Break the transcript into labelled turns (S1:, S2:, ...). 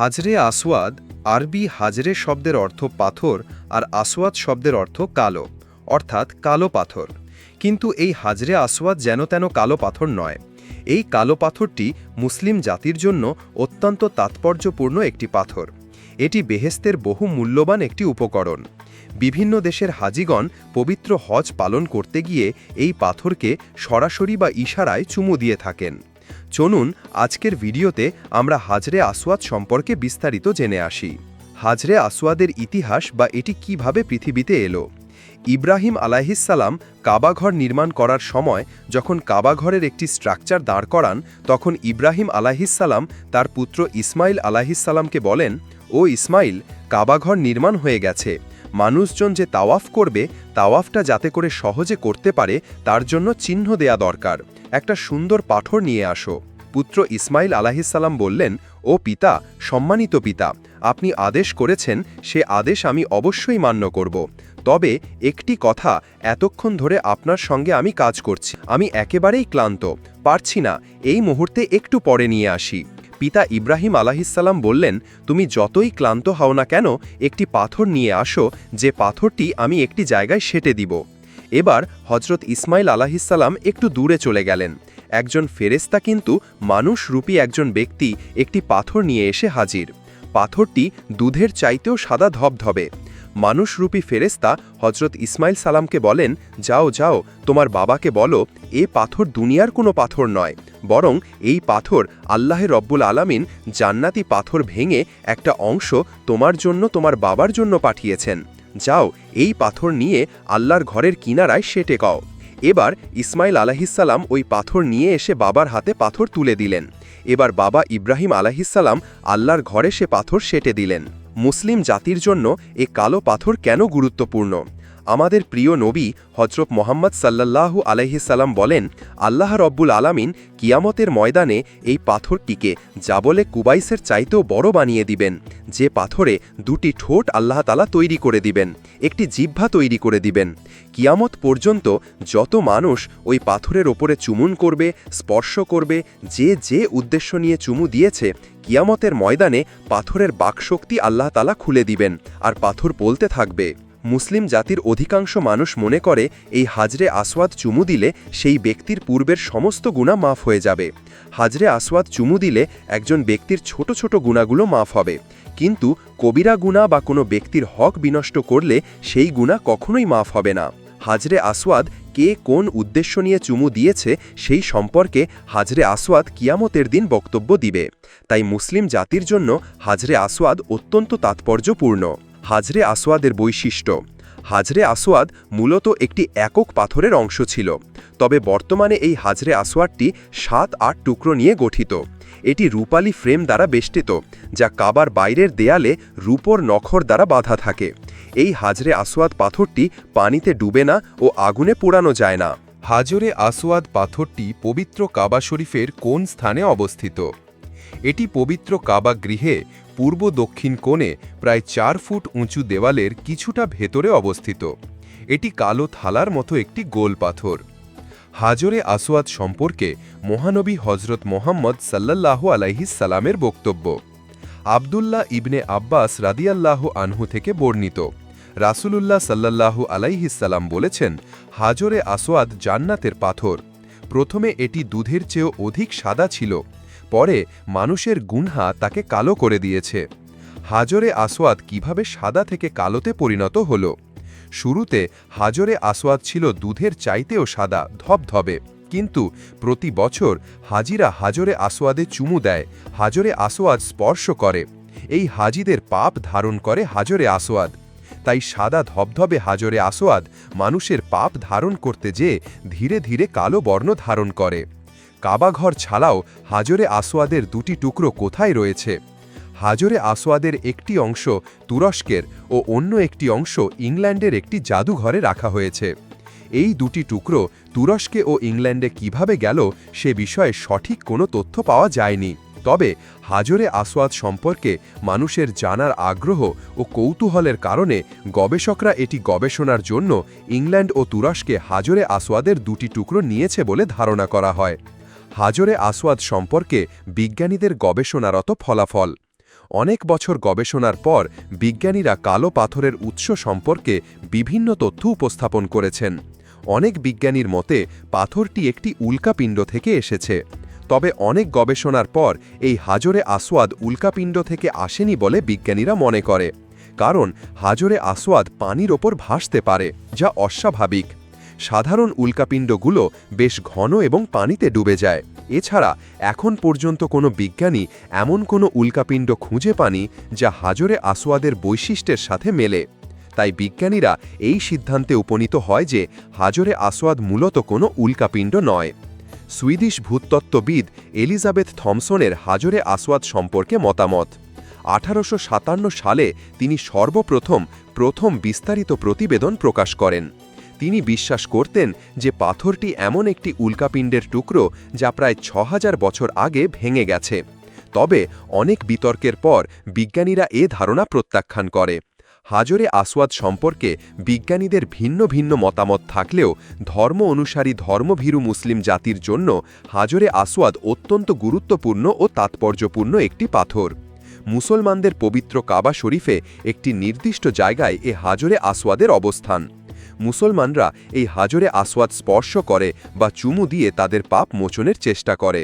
S1: হাজরে আসওয়াদ আরবি হাজরে শব্দের অর্থ পাথর আর আসওয়াদ শব্দের অর্থ কালো, অর্থাৎ কালো পাথর। কিন্তু এই হাজরে আসওয়াদ যেন তেন কালো পাথর নয়। এই কালো পাথরটি মুসলিম জাতির জন্য অত্যন্ত তাৎপর্যপূর্ণ একটি পাথর। এটি বেহেস্তের বহু মূল্যবান একটি উপকরণ। বিভিন্ন দেশের হাজিগণ পবিত্র হজ পালন করতে গিয়ে এই পাথরকে সরাসরি বা ইশারায় চুমু দিয়ে থাকেন। চলুন আজকের ভিডিওতে আমরা হাজরে আসওয়াদ সম্পর্কে বিস্তারিত জেনে আসি। হাজরে আসওয়াদের ইতিহাস বা এটি কীভাবে পৃথিবীতে এলো? ইব্রাহিম আলাহিসাল্লাম কাবাঘর নির্মাণ করার সময় যখন কাবাঘরের একটি স্ট্রাকচার দাঁড় করান, তখন ইব্রাহিম আলাহিসাল্লাম তার পুত্র ইসমাইল আলাহিসাল্লামকে বলেন, ও ইসমাইল কাবাঘর নির্মাণ হয়ে গেছে। মানুষজন যে তাওয়াফ করবে, তাওয়াফটা যাতে করে সহজে করতে পারে, তার জন্য চিহ্ন দেয়া দরকার। একটা সুন্দর পাথর নিয়ে আসো। পুত্র ইসমাইল আলাহিসাল্লাম বললেন, ও পিতা, সম্মানিত পিতা, আপনি আদেশ করেছেন, সে আদেশ আমি অবশ্যই মান্য করব। তবে একটি কথা, এতক্ষণ ধরে আপনার সঙ্গে আমি কাজ করছি। আমি একেবারেই ক্লান্ত। পারছি না, এই মুহূর্তে একটু পরে নিয়ে আসি। পিতা ইব্রাহিম আলাহিসাল্লাম বললেন, তুমি যতই ক্লান্ত হও না কেন, একটি পাথর নিয়ে আসো, যে পাথরটি আমি একটি জায়গায় সেটে দিব। এবার হজরত ইসমাইল আলাহিসাল্লাম একটু দূরে চলে গেলেন। একজন ফেরেস্তা কিন্তু মানুষ রূপী একজন ব্যক্তি একটি পাথর নিয়ে এসে হাজির। পাথরটি দুধের চাইতেও সাদা ধবধবে। মানুষরূপী ফেরেস্তা হজরত ইসমাইল সালামকে বলেন, যাও যাও, তোমার বাবাকে বলো, এ পাথর দুনিয়ার কোনো পাথর নয়, বরং এই পাথর আল্লাহে রব্বুল আলামিন জান্নাতি পাথর ভেঙে একটা অংশ তোমার জন্য, তোমার বাবার জন্য পাঠিয়েছেন। যাও, এই পাথর নিয়ে আল্লাহর ঘরের কিনারায় সেটে কও। এবার ইসমাইল আলাহিসাল্লাম ওই পাথর নিয়ে এসে বাবার হাতে পাথর তুলে দিলেন। এবার বাবা ইব্রাহিম আলাহিসাল্লাম আল্লাহর ঘরে সে পাথর সেটে দিলেন। মুসলিম জাতির জন্য এ কালো পাথর কেন গুরুত্বপূর্ণ? আমাদের প্রিয় নবী হজরত মোহাম্মদ সাল্লাল্লাহু আলাইহিসাল্লাম বলেন, আল্লাহ রব্বুল আলামিন কিয়ামতের ময়দানে এই পাথরটিকে জাবলে কুবাইসের চাইতেও বড় বানিয়ে দিবেন, যে পাথরে দুটি ঠোঁট আল্লাহ তালা তৈরি করে দিবেন, একটি জিহ্বা তৈরি করে দিবেন। কিয়ামত পর্যন্ত যত মানুষ ওই পাথরের ওপরে চুমুন করবে, স্পর্শ করবে, যে যে উদ্দেশ্য নিয়ে চুমু দিয়েছে, কিয়ামতের ময়দানে পাথরের বাকশক্তি আল্লাহ তালা খুলে দিবেন, আর পাথর বলতে থাকবে। মুসলিম জাতির অধিকাংশ মানুষ মনে করে, এই হাজরে আসওয়াদ চুমু দিলে সেই ব্যক্তির পূর্বের সমস্ত গুণা মাফ হয়ে যাবে। হাজরে আসওয়াদ চুমু দিলে একজন ব্যক্তির ছোট ছোট গুণাগুলো মাফ হবে। কিন্তু কবিরা গুণা বা কোনো ব্যক্তির হক বিনষ্ট করলে সেই গুণা কখনোই মাফ হবে না। হাজরে আসওয়াদ কে কোন উদ্দেশ্য নিয়ে চুমু দিয়েছে সেই সম্পর্কে হাজরে আসওয়াদ কিয়ামতের দিন বক্তব্য দিবে। তাই মুসলিম জাতির জন্য হাজরে আসওয়াদ অত্যন্ত তাৎপর্যপূর্ণ। হাজরে আসওয়াদের বৈশিষ্ট্য। হাজরে আসওয়াদ মূলত একটি একক পাথরের অংশ ছিল, তবে বর্তমানে এই হাজরে আসওয়াদটি সাত আট টুকরো নিয়ে গঠিত। এটি রূপালী ফ্রেম দ্বারা বেষ্টিত, যা কাবার বাইরের দেয়ালে রূপর নখর দ্বারা বাঁধা থাকে। এই হাজরে আসওয়াদ পাথরটি পানিতে ডুবে না ও আগুনে পোড়ানো যায় না। হাজরে আসওয়াদ পাথরটি পবিত্র কাবা শরীফের কোন স্থানে অবস্থিত? এটি পবিত্র কাবা গৃহে পূর্ব দক্ষিণ কোণে প্রায় চার ফুট উঁচু দেওয়ালের কিছুটা ভেতরে অবস্থিত। এটি কালো থালার মতো একটি গোল পাথর। হাজরে আসওয়াদ সম্পর্কে মহানবী হজরত মোহাম্মদ সাল্লাল্লাহু আলাইহিসালামের বক্তব্য। আবদুল্লাহ ইবনে আব্বাস রাদিয়াল্লাহু আনহু থেকে বর্ণিত। রাসুলুল্লাহ সাল্লাল্লাহু আলাইহিসাল্লাম বলেছেন, হাজরে আসওয়াদ জান্নাতের পাথর। প্রথমে এটি দুধের চেয়েও অধিক সাদা ছিল। পরে মানুষের গুনহা তাকে কালো করে দিয়েছে। হাজরে আসওয়াদ কীভাবে সাদা থেকে কালোতে পরিণত হল? শুরুতে হাজরে আসওয়াদ ছিল দুধের চাইতেও সাদা, ধবধবে। কিন্তু প্রতি বছর হাজিরা হাজরে আসওয়াদে চুমু দেয়, হাজরে আসওয়াদ স্পর্শ করে। এই হাজিদের পাপ ধারণ করে হাজরে আসওয়াদ। তাই সাদা ধবধবে হাজরে আসওয়াদ মানুষের পাপ ধারণ করতে যেয়ে ধীরে ধীরে কালো বর্ণ ধারণ করে। কাবাঘর ছাড়াও হাজরে আসওয়াদের দুটি টুকরো কোথায় রয়েছে? হাজরে আসওয়াদের একটি অংশ তুরস্কের ও অন্য একটি অংশ ইংল্যান্ডের একটি জাদুঘরে রাখা হয়েছে। এই দুটি টুকরো তুরস্কে ও ইংল্যান্ডে কীভাবে গেল সে বিষয়ে সঠিক কোনো তথ্য পাওয়া যায়নি। তবে হাজরে আসওয়াদ সম্পর্কে মানুষের জানার আগ্রহ ও কৌতূহলের কারণে গবেষকরা এটি গবেষণার জন্য ইংল্যান্ড ও তুরস্কে হাজরে আসওয়াদের দুটি টুকরো নিয়েছে বলে ধারণা করা হয়। হাজরে আসওয়াদ সম্পর্কে বিজ্ঞানীদের গবেষণারত ফলাফল।
S2: অনেক বছর গবেষণার পর বিজ্ঞানীরা কালো পাথরের উৎস সম্পর্কে বিভিন্ন তথ্য উপস্থাপন করেছেন। অনেক বিজ্ঞানীর মতে, পাথরটি একটি উল্কাপিণ্ড থেকে এসেছে। তবে অনেক গবেষণার পর এই হাজরে আসওয়াদ উল্কাপিণ্ড থেকে আসেনি বলে বিজ্ঞানীরা মনে করে। কারণ হাজরে আসওয়াদ পানির ওপর ভাসতে পারে, যা অস্বাভাবিক। সাধারণ উল্কাপিণ্ডগুলো বেশ ঘন এবং পানিতে ডুবে যায়। এছাড়া এখন পর্যন্ত কোনো বিজ্ঞানী এমন কোনো উল্কাপিণ্ড খুঁজে পানি যা হাজরে আসওয়াদের বৈশিষ্ট্যের সাথে মেলে। তাই বিজ্ঞানীরা এই সিদ্ধান্তে উপনীত হয় যে হাজরে আসওয়াদ মূলত কোনো উল্কাপিণ্ড নয়। সুইডিশ ভূতত্ত্ববিদ এলিজাবেথ থমসনের হাজরে আসওয়াদ সম্পর্কে মতামত। আঠারোশো সাতান্ন সালে তিনি সর্বপ্রথম প্রথম বিস্তারিত প্রতিবেদন প্রকাশ করেন। তিনি বিশ্বাস করতেন যে পাথরটি এমন একটি উল্কাপিণ্ডের টুকরো যা প্রায় ছ বছর আগে ভেঙে গেছে। তবে অনেক বিতর্কের পর বিজ্ঞানীরা এ ধারণা প্রত্যাখ্যান করে। হাজরে আসওয়াদ সম্পর্কে বিজ্ঞানীদের ভিন্ন ভিন্ন মতামত থাকলেও ধর্ম অনুসারী ধর্মভীরু মুসলিম জাতির জন্য হাজরে আসওয়াদ অত্যন্ত গুরুত্বপূর্ণ ও তাৎপর্যপূর্ণ একটি পাথর। মুসলমানদের পবিত্র কাবা শরীফে একটি নির্দিষ্ট জায়গায় এ হাজরে আসওয়াদের অবস্থান। মুসলমানরা এই হাজরে আসওয়াদ স্পর্শ করে বা চুমু দিয়ে তাদের পাপ মোচনের চেষ্টা করে।